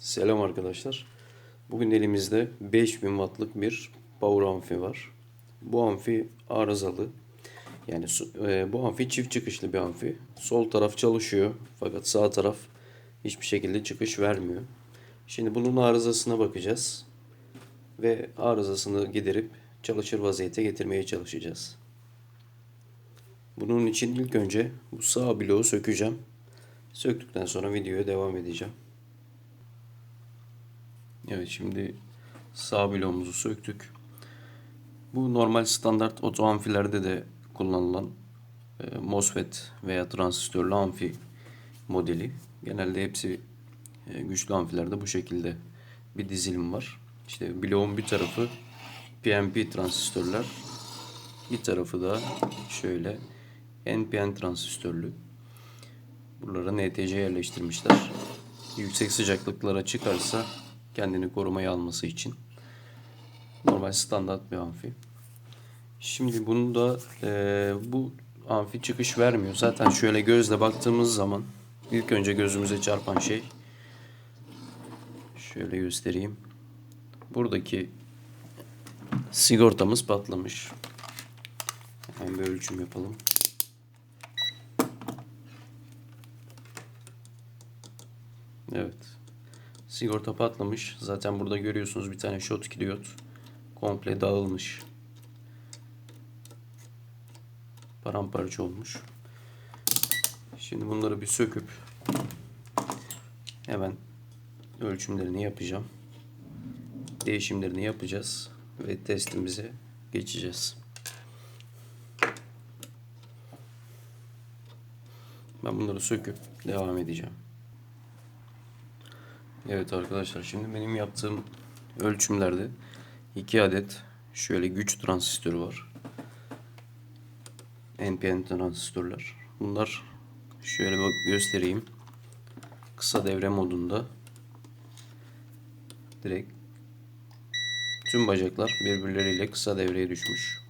Selam arkadaşlar. Bugün elimizde 5000 wattlık bir power amfi var. Bu amfi arızalı. Yani e, bu amfi çift çıkışlı bir amfi. Sol taraf çalışıyor fakat sağ taraf hiçbir şekilde çıkış vermiyor. Şimdi bunun arızasına bakacağız. Ve arızasını giderip çalışır vaziyete getirmeye çalışacağız. Bunun için ilk önce bu sağ bloğu sökeceğim. Söktükten sonra videoya devam edeceğim. Evet şimdi sağ bloğumuzu söktük. Bu normal standart oto amfilerde de kullanılan e, MOSFET veya transistörlü amfi modeli. Genelde hepsi e, güçlü amfilerde bu şekilde bir dizilim var. İşte bloğun bir tarafı PNP transistörler, bir tarafı da şöyle NPN transistörlü. Buralara NTC yerleştirmişler. Yüksek sıcaklıklara çıkarsa kendini korumaya alması için. Normal standart bir amfi. Şimdi bunu da e, bu amfi çıkış vermiyor. Zaten şöyle gözle baktığımız zaman ilk önce gözümüze çarpan şey şöyle göstereyim. Buradaki sigortamız patlamış. Hemen bir ölçüm yapalım. Evet. Sigorta patlamış. Zaten burada görüyorsunuz bir tane shot diyot komple dağılmış. Paramparça olmuş. Şimdi bunları bir söküp hemen ölçümlerini yapacağım. Değişimlerini yapacağız ve testimize geçeceğiz. Ben bunları söküp devam edeceğim. Evet arkadaşlar şimdi benim yaptığım ölçümlerde 2 adet şöyle güç transistörü var. NPN transistörler. Bunlar şöyle bak göstereyim. Kısa devre modunda direkt tüm bacaklar birbirleriyle kısa devreye düşmüş.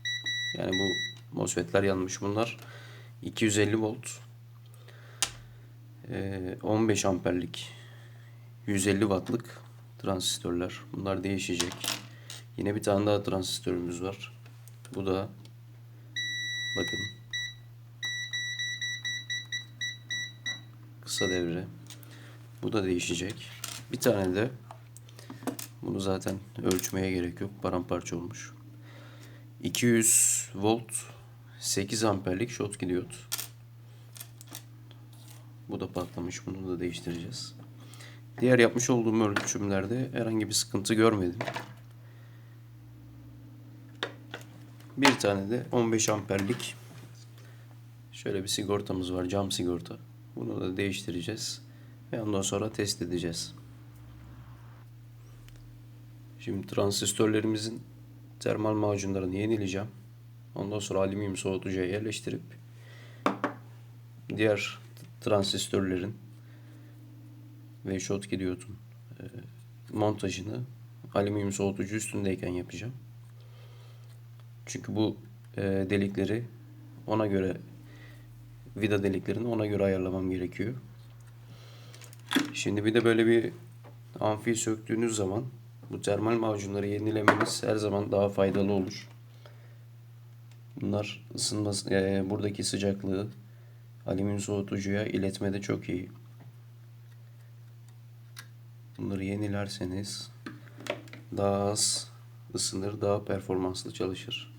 Yani bu MOSFET'ler yanmış. Bunlar 250 volt eee, 15 amperlik 150 wattlık transistörler. Bunlar değişecek. Yine bir tane daha transistörümüz var. Bu da bakın kısa devre. Bu da değişecek. Bir tane de bunu zaten ölçmeye gerek yok. Paramparça olmuş. 200 volt 8 amperlik short diyot. Bu da patlamış. Bunu da değiştireceğiz. Diğer yapmış olduğum ölçümlerde herhangi bir sıkıntı görmedim. Bir tane de 15 amperlik şöyle bir sigortamız var. Cam sigorta. Bunu da değiştireceğiz. Ve ondan sonra test edeceğiz. Şimdi transistörlerimizin termal macunlarını yenileyeceğim. Ondan sonra alüminyum soğutucuya yerleştirip diğer transistörlerin ve shot diyotun e, montajını alüminyum soğutucu üstündeyken yapacağım. Çünkü bu e, delikleri ona göre vida deliklerini ona göre ayarlamam gerekiyor. Şimdi bir de böyle bir amfi söktüğünüz zaman bu termal macunları yenilemeniz her zaman daha faydalı olur. Bunlar ısınması, e, buradaki sıcaklığı alüminyum soğutucuya iletmede çok iyi. Bunları yenilerseniz daha az ısınır, daha performanslı çalışır.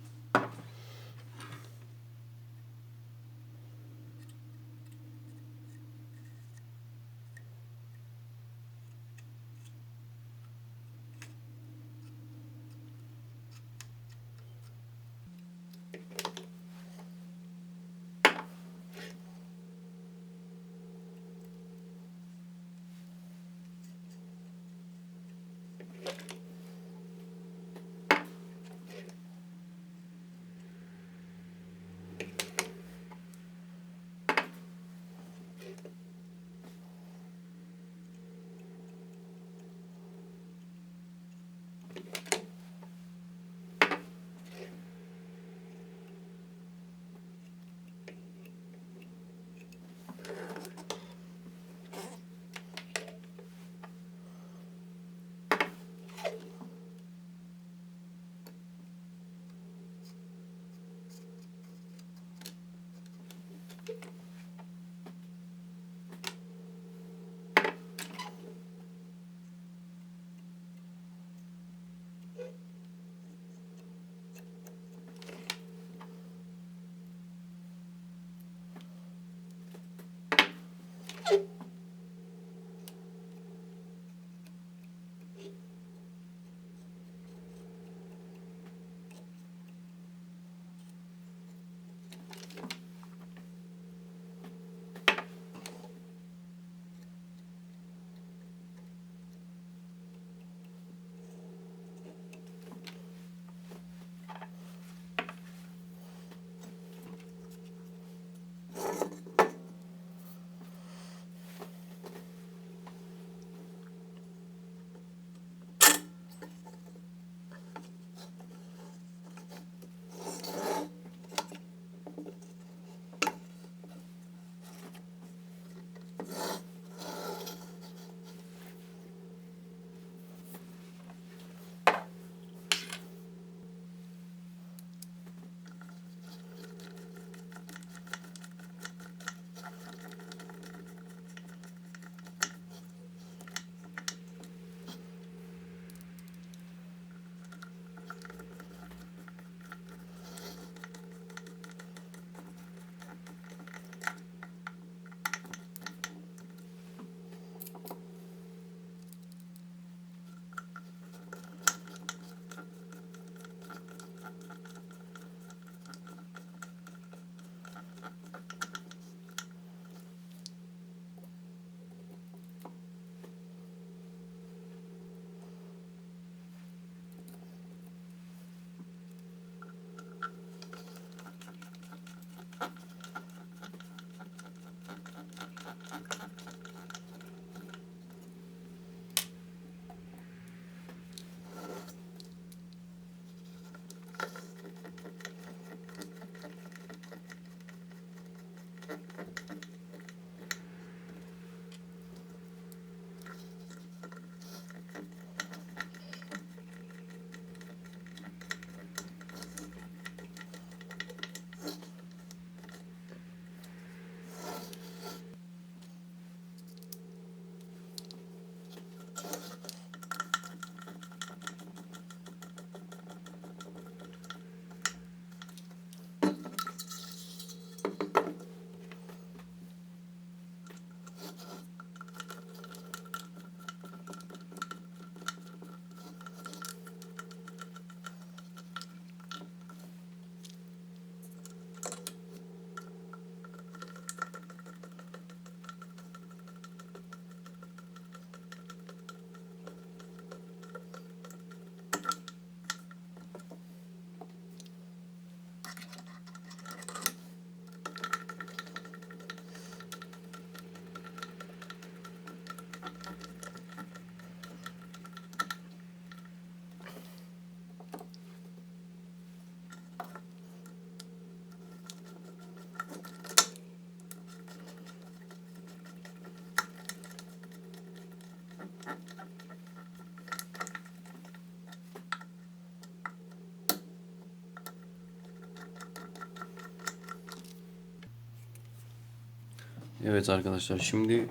Evet arkadaşlar şimdi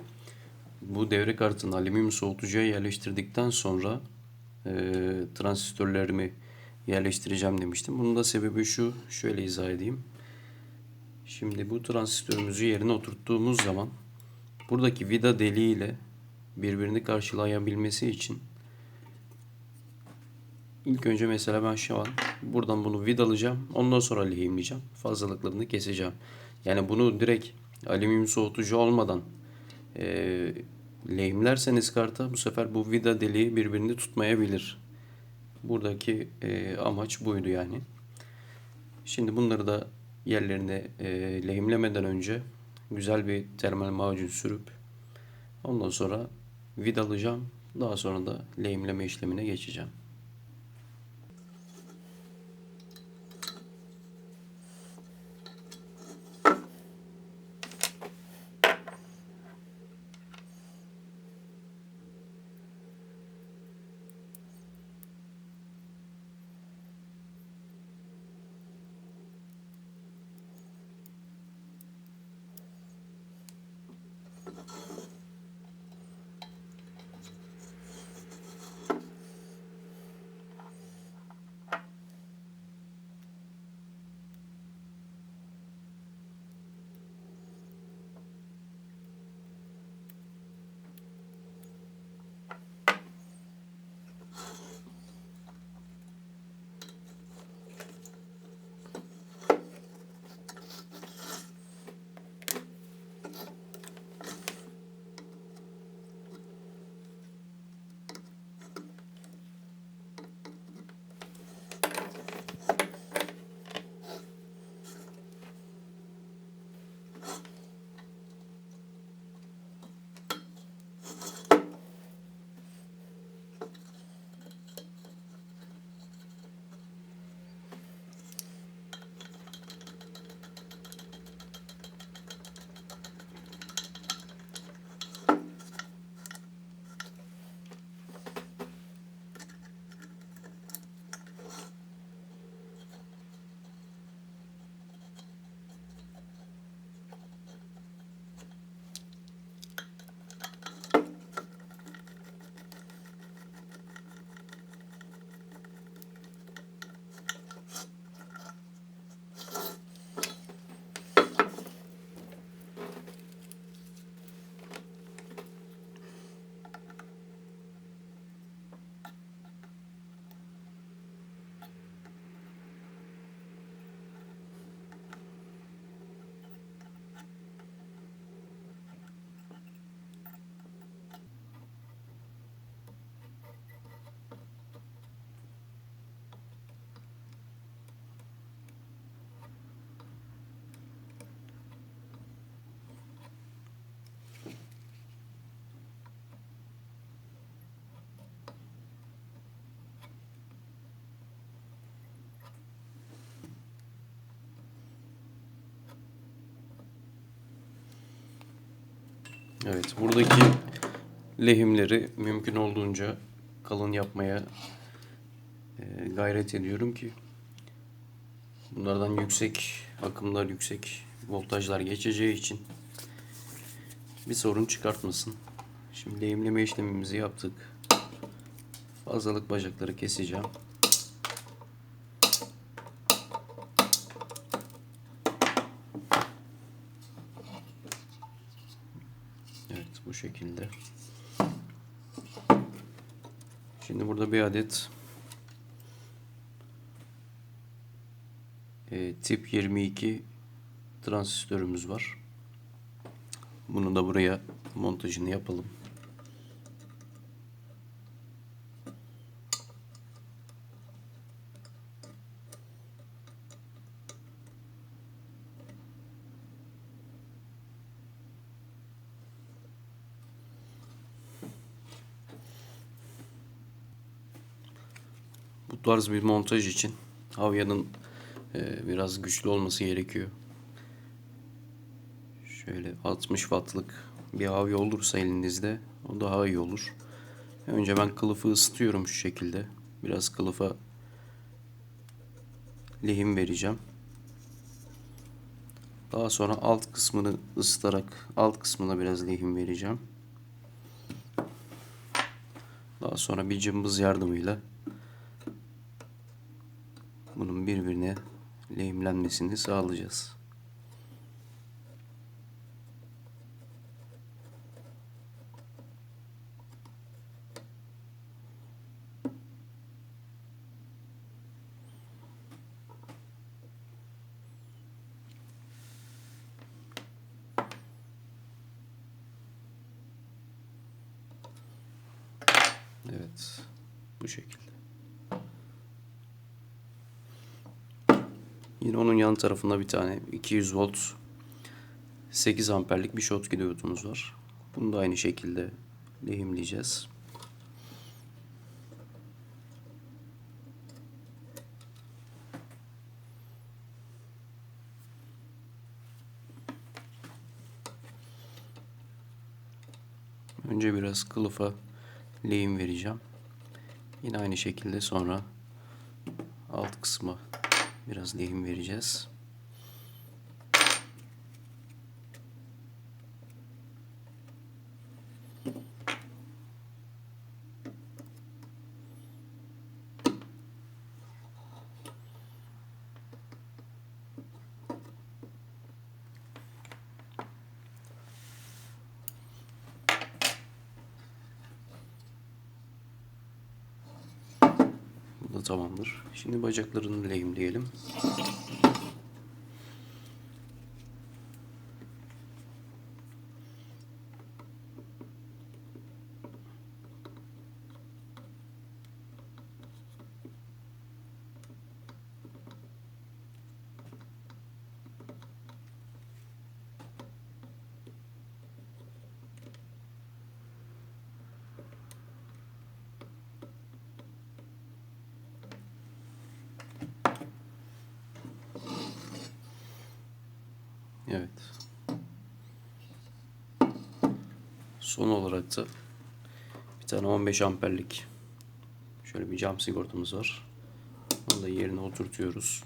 bu devre kartını alüminyum soğutucuya yerleştirdikten sonra e, transistörlerimi yerleştireceğim demiştim. Bunun da sebebi şu. Şöyle izah edeyim. Şimdi bu transistörümüzü yerine oturttuğumuz zaman buradaki vida deliği ile birbirini karşılayabilmesi için ilk önce mesela ben şu an buradan bunu vidalayacağım. Ondan sonra lehimleyeceğim. Fazlalıklarını keseceğim. Yani bunu direkt alüminyum soğutucu olmadan e, lehimlerseniz karta bu sefer bu vida deliği birbirini tutmayabilir. Buradaki e, amaç buydu yani. Şimdi bunları da yerlerine e, lehimlemeden önce güzel bir termal macun sürüp ondan sonra vidalayacağım. Daha sonra da lehimleme işlemine geçeceğim. Evet, buradaki lehimleri mümkün olduğunca kalın yapmaya e, gayret ediyorum ki bunlardan yüksek akımlar, yüksek voltajlar geçeceği için bir sorun çıkartmasın. Şimdi lehimleme işlemimizi yaptık. Fazlalık bacakları keseceğim. Evet bu şekilde. Şimdi burada bir adet e, tip 22 transistörümüz var. Bunu da buraya montajını yapalım. Bu tarz bir montaj için havyanın e, biraz güçlü olması gerekiyor. Şöyle 60 wattlık bir havya olursa elinizde o daha iyi olur. Önce ben kılıfı ısıtıyorum şu şekilde. Biraz kılıfa lehim vereceğim. Daha sonra alt kısmını ısıtarak alt kısmına biraz lehim vereceğim. Daha sonra bir cımbız yardımıyla bunun birbirine lehimlenmesini sağlayacağız. Evet. Bu şekilde. Yine onun yan tarafında bir tane 200 volt 8 amperlik bir short diyodumuz var. Bunu da aynı şekilde lehimleyeceğiz. Önce biraz kılıfa lehim vereceğim. Yine aynı şekilde sonra alt kısma biraz lehim vereceğiz. Tamamdır. Şimdi bacaklarını lehimleyelim. Evet. Son olarak da bir tane 15 amperlik şöyle bir cam sigortamız var. Onu da yerine oturtuyoruz.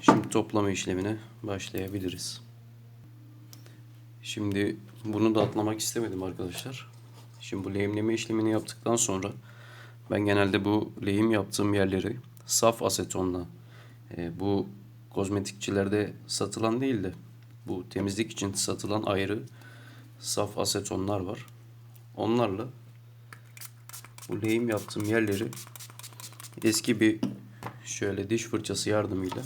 Şimdi toplama işlemine başlayabiliriz. Şimdi bunu da atlamak istemedim arkadaşlar. Şimdi bu lehimleme işlemini yaptıktan sonra ben genelde bu lehim yaptığım yerleri saf asetonla e, bu kozmetikçilerde satılan değil de bu temizlik için satılan ayrı saf asetonlar var. Onlarla bu lehim yaptığım yerleri eski bir şöyle diş fırçası yardımıyla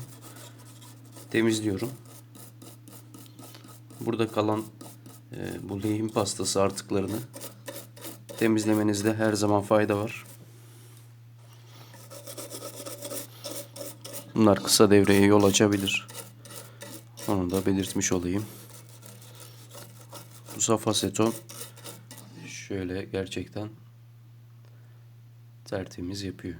temizliyorum. Burada kalan e, bu lehim pastası artıklarını temizlemenizde her zaman fayda var. Bunlar kısa devreye yol açabilir. Onu da belirtmiş olayım. Bu saf aseton şöyle gerçekten tertemiz yapıyor.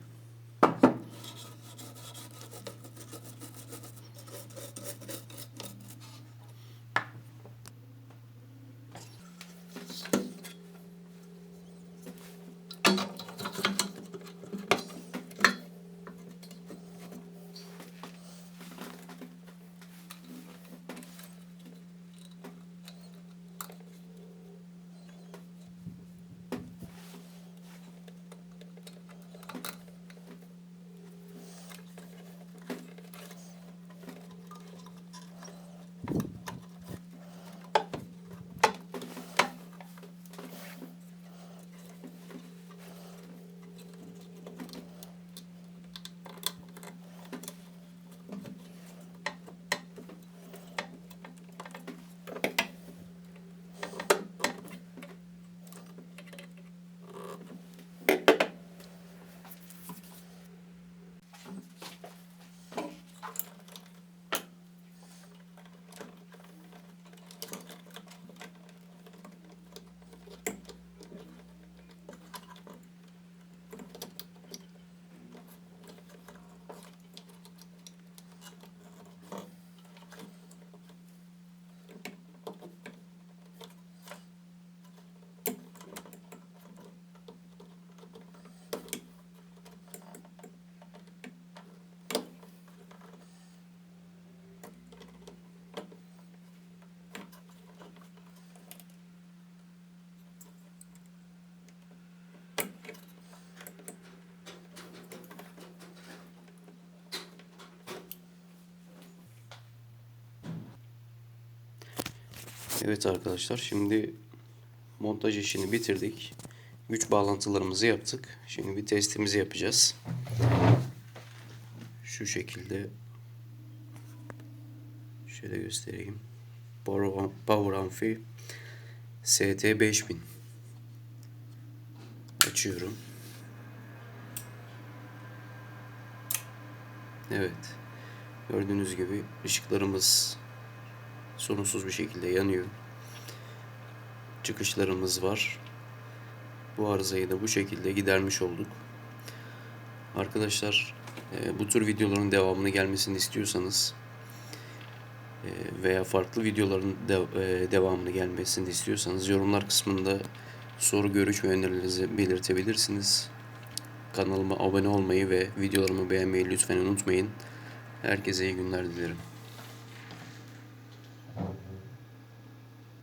Evet arkadaşlar şimdi montaj işini bitirdik. Güç bağlantılarımızı yaptık. Şimdi bir testimizi yapacağız. Şu şekilde şöyle göstereyim. Power Amphi ST5000 açıyorum. Evet. Gördüğünüz gibi ışıklarımız sorunsuz bir şekilde yanıyor. Çıkışlarımız var. Bu arızayı da bu şekilde gidermiş olduk. Arkadaşlar e, bu tür videoların devamını gelmesini istiyorsanız e, veya farklı videoların de- e, devamını gelmesini istiyorsanız yorumlar kısmında soru, görüş ve önerilerinizi belirtebilirsiniz. Kanalıma abone olmayı ve videolarımı beğenmeyi lütfen unutmayın. Herkese iyi günler dilerim.